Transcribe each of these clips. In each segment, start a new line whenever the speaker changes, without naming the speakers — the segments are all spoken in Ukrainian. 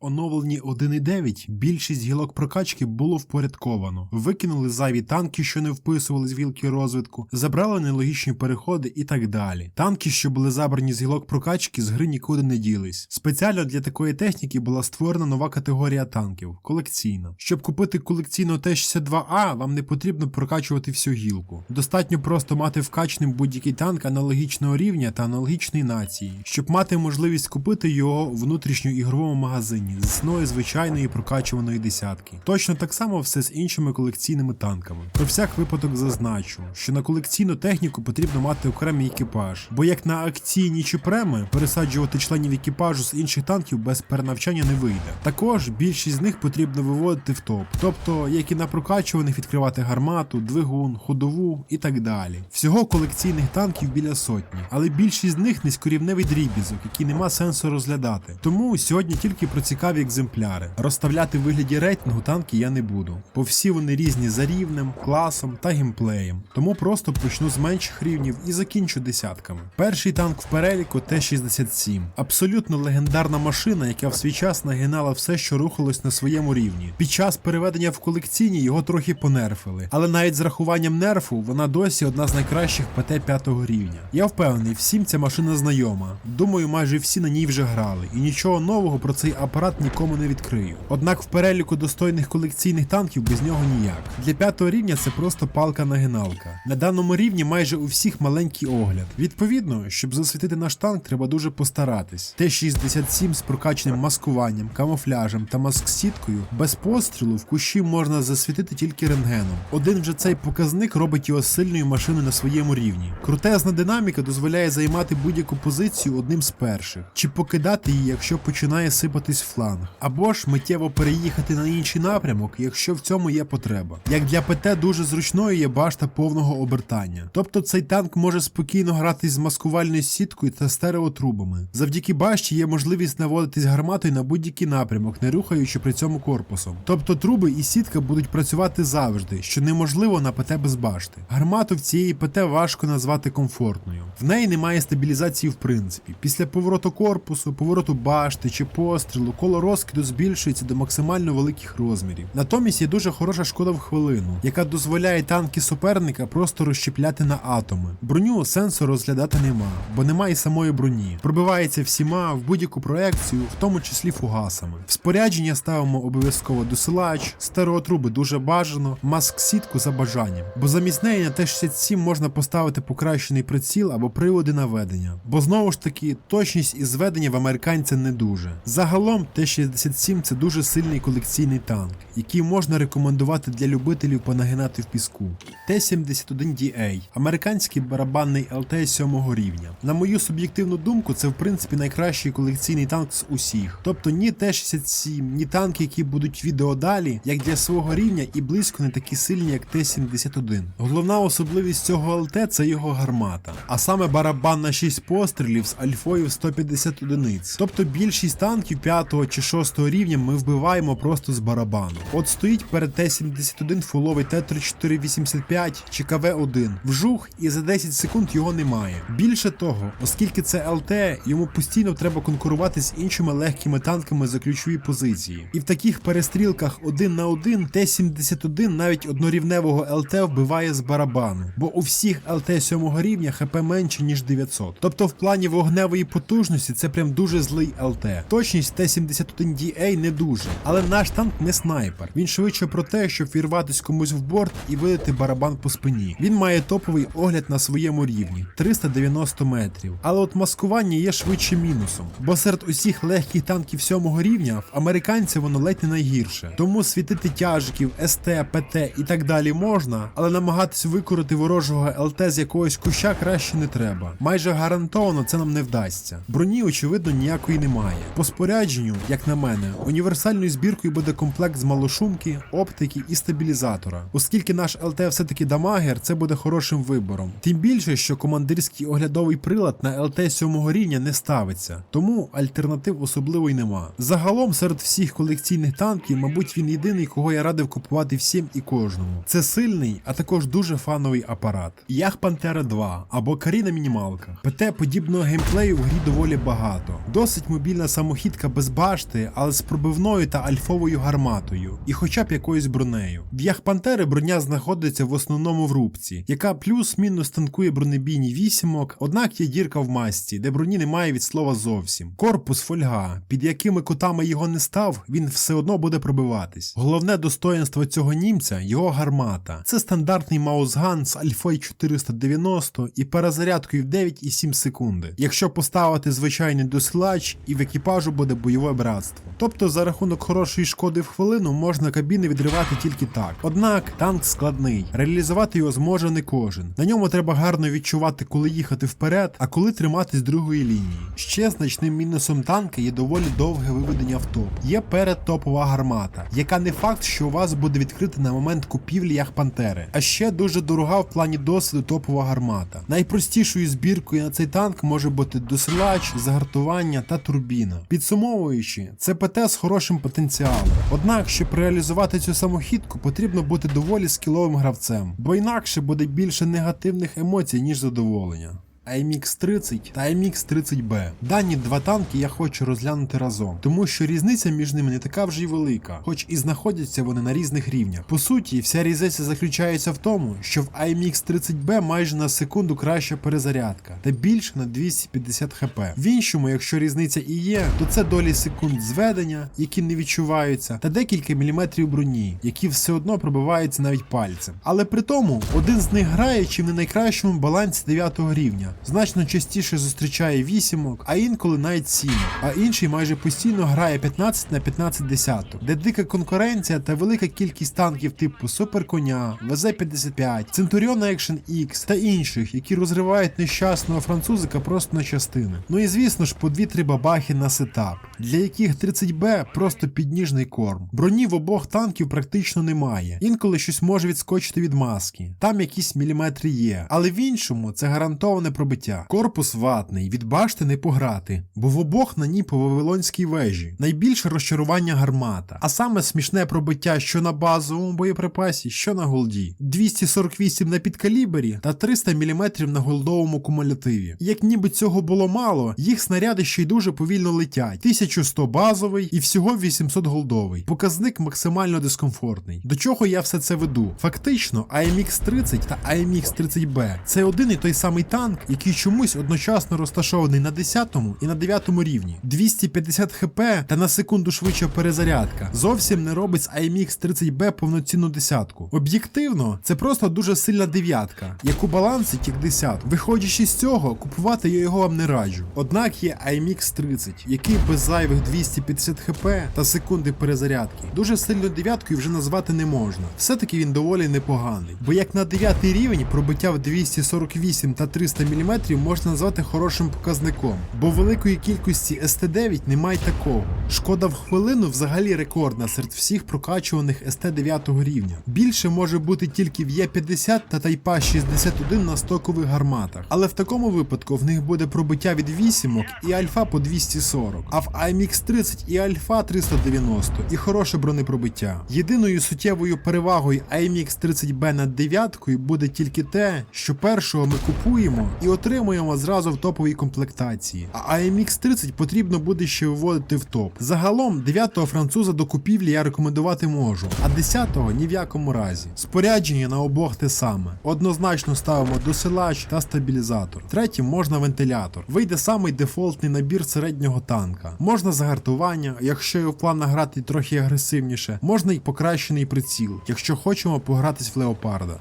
В оновленні 1.9 більшість гілок прокачки було впорядковано. Викинули зайві танки, що не вписувались в гілки розвитку, забрали нелогічні переходи і так далі. Танки, що були забрані з гілок прокачки, з гри нікуди не ділись. Спеціально для такої техніки була створена нова категорія танків колекційна. Щоб купити колекційну Т-62А, вам не потрібно прокачувати всю гілку. Достатньо просто мати вкачним будь-який танк аналогічного рівня та аналогічної нації, щоб мати можливість купити його у внутрішньоігровому магазині з ціною звичайної прокачуваної десятки. Точно так само все з іншими колекційними танками. Про всяк випадок зазначу, що на колекційну техніку потрібно мати окремий екіпаж, бо як на акційні чи преми пересаджувати членів екіпажу з інших танків без перенавчання не вийде. Також більшість з них потрібно виводити в топ, тобто як і на прокачуваних відкривати гармату, двигун, ходову і так далі. Всього колекційних танків біля сотні, але більшість з них низькорівневий дрібізок, який нема сенсу розглядати. Тому сьогодні тільки про цікаві екземпляри. Розставляти в вигляді рейтингу танки я не буду, бо всі вони різні за рівнем, класом та геймплеєм. Тому просто почну з менших рівнів і закінчу десятками. Перший танк в переліку Т-67. Абсолютно легендарна машина, яка в свій час нагинала все, що рухалось на своєму рівні. Під час переведення в колекційні його трохи понерфили, але навіть з рахуванням нерфу вона досі одна з найкращих ПТ 5 рівня. Я впевнений, всім ця машина знайома. Думаю, майже всі на ній вже грали, і нічого нового про цей апарат нікому не відкрию. Однак в переліку достойних колекційних танків без нього ніяк. Для п'ятого рівня це просто палка-нагиналка. На даному рівні майже у всіх маленький огляд. Відповідно, щоб засвітити наш танк, треба дуже постаратись. Т-67 з прокачаним маскуванням, камуфляжем та маск-сіткою без пострілу в кущі можна засвітити тільки рентгеном. Один вже цей показник робить його сильною машиною на своєму рівні. Крутезна динаміка дозволяє займати будь-яку позицію одним з перших, чи покидати її, якщо починає сипатись фланг, або ж миттєво переїхати на інший напрямок, якщо в цьому є потреба. Як для ПТ дуже зручною є башта повного обертання. Тобто цей танк може спокійно гратись з маскувальною сіткою та стереотрубами. Завдяки башті є можливість наводитись гарматою на будь-який напрямок, не рухаючи при цьому корпусом. Тобто труби і сітка будуть працювати завжди, що неможливо на ПТ без башти. Гармату в цієї ПТ важко назвати комфортною. В неї немає стабілізації в принципі. Після повороту корпусу, повороту башти чи пострілу, коло розкиду збільшується до максимально великих розмірів. Натомість є дуже хороша шкода в хвилину, яка дозволяє танки суперника просто розщепляти на атоми. Броню сенсу розглядати нема, бо немає самої броні. Пробивається всіма в будь-яку проекцію, в тому числі фугасами. В спорядження ставимо обов'язково досилач, стереотруби дуже бажано, маск-сітку за бажанням. Бо замість неї на Т-67 можна поставити покращений приціл або приводи наведення. Бо знову ж таки, точність із зведення в американця не дуже. Загалом Т-67 це дуже сильний колекційний танк, який можна рекомендувати для любителів понагинати в піску. Т-71DA американський барабанний ЛТ 7 рівня. На мою суб'єктивну думку, це в принципі найкращий колекційний танк з усіх. Тобто ні Т-67, ні танки, які будуть відео далі, як для свого рівня і близько не такі сильні, як Т-71. Головна особливість цього ЛТ це його гармата, а саме барабан на 6 пострілів з альфою в 150 одиниць. Тобто більшість танків 5 чи 6 рівня ми вбиваємо просто з барабану. От стоїть перед Т-71 фуловий Т-3485 чи КВ-1. Вжух і за 10 секунд його немає. Більше того, оскільки це ЛТ, йому постійно треба конкурувати з іншими легкими танками за ключові позиції. І в таких перестрілках один на один Т-71 навіть однорівневого ЛТ вбиває з барабану, бо у всіх ЛТ 7 рівня ХП менше ніж 900. Тобто в плані вогневої потужності це прям дуже злий ЛТ. Точність Т-71DA не дуже, але наш танк не снайпер. Він швидше про те, щоб вірватись комусь в борт і видати барабан по спині. Він має топовий огляд на своєму рівні 390 метрів. Але от маскування є швидше мінусом, бо серед усіх легких танків 7 рівня в американців воно ледь не найгірше. Тому світити тяжиків, СТ, ПТ і так далі можна, але намагатись викорити ворожого ЛТ з якогось куща краще не треба. Майже гарантовано це нам не вдасться. Броні, очевидно, ніякої немає. По спорядженню, як на мене, універсальною збіркою буде комплект з малошумки, оптики і стабілізатора. Оскільки наш ЛТ все-таки дамагер, це буде хорошим вибором. Тим більше, що командирський оглядовий прилад на ЛТ 7 рівня не ставиться, тому альтернатив особливо й нема. Загалом серед всіх колекційних танків, мабуть, він єдиний, кого я радив купувати всім і кожному. Це сильний, а також дуже фановий апарат. Ях Пантера 2 або Каріна мінімалка. ПТ подібного геймплею в грі доволі багато. Досить мобільна самохідка без баг башти, але з пробивною та альфовою гарматою, і хоча б якоюсь бронею. В Яхпантери броня знаходиться в основному в рубці, яка плюс-мінус танкує бронебійні вісімок, однак є дірка в масті, де броні немає від слова зовсім. Корпус фольга, під якими кутами його не став, він все одно буде пробиватись. Головне достоїнство цього німця його гармата. Це стандартний маузган з альфою 490 і перезарядкою в 9,7 секунди. Якщо поставити звичайний досилач, і в екіпажу буде бойове братство. Тобто за рахунок хорошої шкоди в хвилину можна кабіни відривати тільки так. Однак танк складний, реалізувати його зможе не кожен. На ньому треба гарно відчувати, коли їхати вперед, а коли тримати з другої лінії. Ще значним мінусом танка є доволі довге виведення в топ. Є передтопова гармата, яка не факт, що у вас буде відкрита на момент купівлі Яхпантери. А ще дуже дорога в плані досвіду топова гармата. Найпростішою збіркою на цей танк може бути досилач, загартування та турбіна. Підсумовуючи, це ПТ з хорошим потенціалом. Однак, щоб реалізувати цю самохідку, потрібно бути доволі скіловим гравцем, бо інакше буде більше негативних емоцій, ніж задоволення. AMX 30 та AMX 30B. Дані два танки я хочу розглянути разом, тому що різниця між ними не така вже й велика, хоч і знаходяться вони на різних рівнях. По суті, вся різниця заключається в тому, що в AMX 30B майже на секунду краща перезарядка та більше на 250 хп. В іншому, якщо різниця і є, то це долі секунд зведення, які не відчуваються, та декілька міліметрів броні, які все одно пробиваються навіть пальцем. Але при тому один з них грає чи в не найкращому балансі 9 рівня значно частіше зустрічає вісімок, а інколи навіть сімок, а інший майже постійно грає 15 на 15 десяток, де дика конкуренція та велика кількість танків типу Суперконя, ВЗ-55, Centurion Action X та інших, які розривають нещасного французика просто на частини. Ну і звісно ж по 2-3 бабахи на сетап, для яких 30Б просто підніжний корм. Броні в обох танків практично немає. Інколи щось може відскочити від маски, там якісь міліметри є, але в іншому це гарантоване пробиття. Корпус ватний, від башти не пограти, бо в обох на ній по вавилонській вежі. Найбільше розчарування гармата, а саме смішне пробиття що на базовому боєприпасі, що на голді. 248 на підкалібері та 300 мм на голдовому кумулятиві. Як ніби цього було мало, їх снаряди ще й дуже повільно летять. 1100 базовий і всього 800 голдовий. Показник максимально дискомфортний. До чого я все це веду? Фактично, AMX 30 та AMX 30B це один і той самий танк, який чомусь одночасно розташований на 10 і на 9 рівні. 250 хп та на секунду швидша перезарядка зовсім не робить з AMX 30B повноцінну десятку. Об'єктивно, це просто дуже сильна дев'ятка, яку балансить як десятку. Виходячи з цього, купувати я його вам не раджу. Однак є AMX 30, який без зайвих 250 хп та секунди перезарядки. Дуже сильну дев'яткою вже назвати не можна. Все-таки він доволі непоганий. Бо як на 9 рівень пробиття в 248 та 300 мм можна назвати хорошим показником, бо великої кількості ST9 немає такого. Шкода в хвилину взагалі рекордна серед всіх прокачуваних ST 9 рівня. Більше може бути тільки в Є50 та Тайпа 61 на стокових гарматах, але в такому випадку в них буде пробиття від 8 і альфа по 240, а в AMX 30 і альфа 390 і хороше бронепробиття. Єдиною суттєвою перевагою AMX 30B над дев'яткою буде тільки те, що першого ми купуємо і отримуємо зразу в топовій комплектації. А AMX 30 потрібно буде ще виводити в топ. Загалом 9-го француза до купівлі я рекомендувати можу, а 10-го ні в якому разі. Спорядження на обох те саме. Однозначно ставимо досилач та стабілізатор. Третім можна вентилятор. Вийде самий дефолтний набір середнього танка. Можна загартування, якщо є в планах грати трохи агресивніше, можна й покращений приціл, якщо хочемо погратись в леопарда.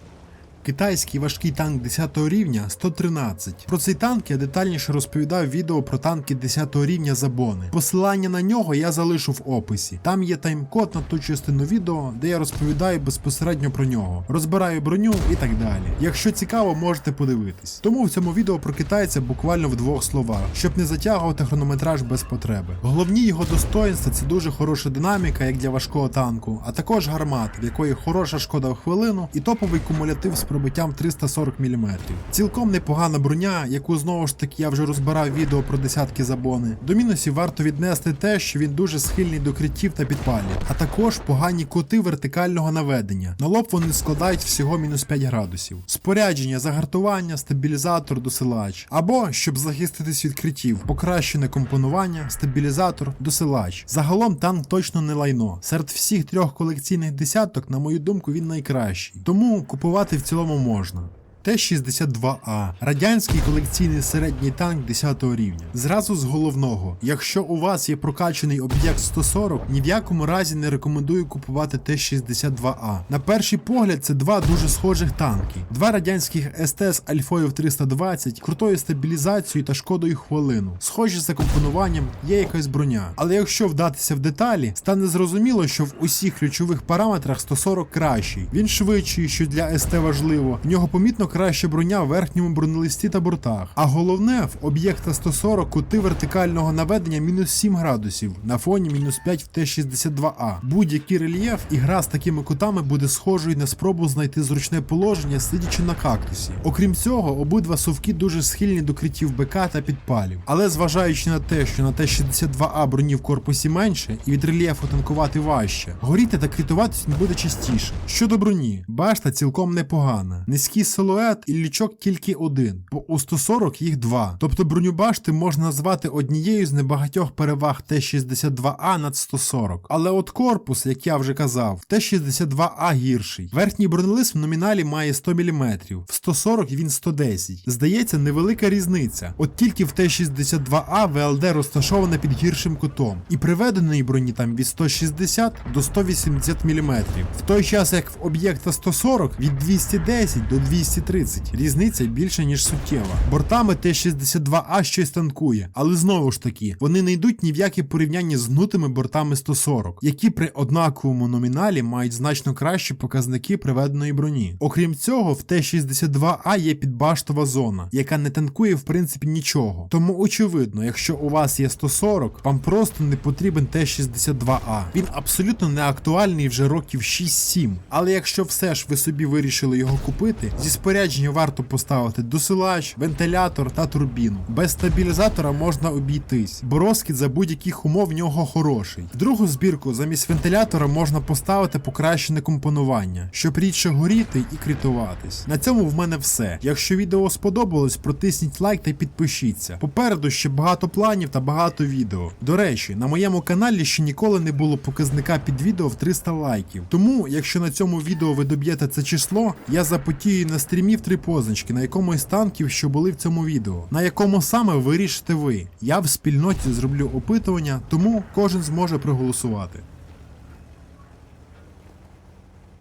Китайський важкий танк 10 рівня 113. Про цей танк я детальніше розповідав відео про танки 10 рівня Забони. Посилання на нього я залишу в описі. Там є тайм-код на ту частину відео, де я розповідаю безпосередньо про нього, розбираю броню і так далі. Якщо цікаво, можете подивитись. Тому в цьому відео про китайця буквально в двох словах, щоб не затягувати хронометраж без потреби. Головні його достоинства це дуже хороша динаміка, як для важкого танку, а також гармат, в якої хороша шкода в хвилину і топовий кумулятив з пробиттям 340 мм. Цілком непогана броня, яку знову ж таки я вже розбирав відео про десятки забони. До мінусів варто віднести те, що він дуже схильний до критів та підпалів, а також погані кути вертикального наведення. На лоб вони складають всього мінус 5 градусів. Спорядження, загартування, стабілізатор, досилач. Або, щоб захиститись від критів, покращене компонування, стабілізатор, досилач. Загалом танк точно не лайно. Серед всіх трьох колекційних десяток, на мою думку, він найкращий. Тому купувати в цілому можна. Т-62А радянський колекційний середній танк 10 рівня. Зразу з головного, якщо у вас є прокачаний об'єкт 140, ні в якому разі не рекомендую купувати Т-62А. На перший погляд, це два дуже схожих танки. Два радянських СТ з Альфою 320, крутою стабілізацією та шкодою хвилину. Схожі за компонуванням, є якась броня. Але якщо вдатися в деталі, стане зрозуміло, що в усіх ключових параметрах 140 кращий. Він швидший, що для СТ важливо. В нього помітно краща броня в верхньому бронелисті та бортах. А головне, в об'єкта 140 кути вертикального наведення мінус 7 градусів на фоні мінус 5 в Т-62А. Будь-який рельєф і гра з такими кутами буде схожою на спробу знайти зручне положення, сидячи на кактусі. Окрім цього, обидва совки дуже схильні до критів БК та підпалів. Але зважаючи на те, що на Т-62А броні в корпусі менше і від рельєфу танкувати важче, горіти та критуватись буде частіше. Щодо броні, башта цілком непогана. Низькі Низький силует і лічок тільки один, бо у 140 їх два. Тобто броню башти можна назвати однією з небагатьох переваг Т-62А над 140. Але от корпус, як я вже казав, в Т-62А гірший. Верхній бронелист в номіналі має 100 мм, в 140 він 110. Здається, невелика різниця. От тільки в Т-62А ВЛД розташоване під гіршим кутом, і приведеної броні там від 160 до 180 мм. В той час як в об'єкта 140 від 210 до 230. Різниця більше ніж суттєва. Бортами Т-62А щось танкує, але знову ж таки, вони не йдуть ні в яке порівняння з гнутими бортами 140, які при однаковому номіналі мають значно кращі показники приведеної броні. Окрім цього, в Т-62А є підбаштова зона, яка не танкує в принципі нічого. Тому очевидно, якщо у вас є 140, вам просто не потрібен Т-62А. Він абсолютно не актуальний вже років 6-7. Але якщо все ж ви собі вирішили його купити, зі спорядження варто поставити досилач, вентилятор та турбіну. Без стабілізатора можна обійтись, бо розкид за будь-яких умов в нього хороший. В другу збірку замість вентилятора можна поставити покращене компонування, щоб рідше горіти і критуватись. На цьому в мене все. Якщо відео сподобалось, протисніть лайк та підпишіться. Попереду ще багато планів та багато відео. До речі, на моєму каналі ще ніколи не було показника під відео в 300 лайків. Тому, якщо на цьому відео ви доб'єте це число, я запотію на стрімі в три позначки на якомусь із танків, що були в цьому відео. На якому саме вирішите ви. Я в спільноті зроблю опитування, тому кожен зможе проголосувати.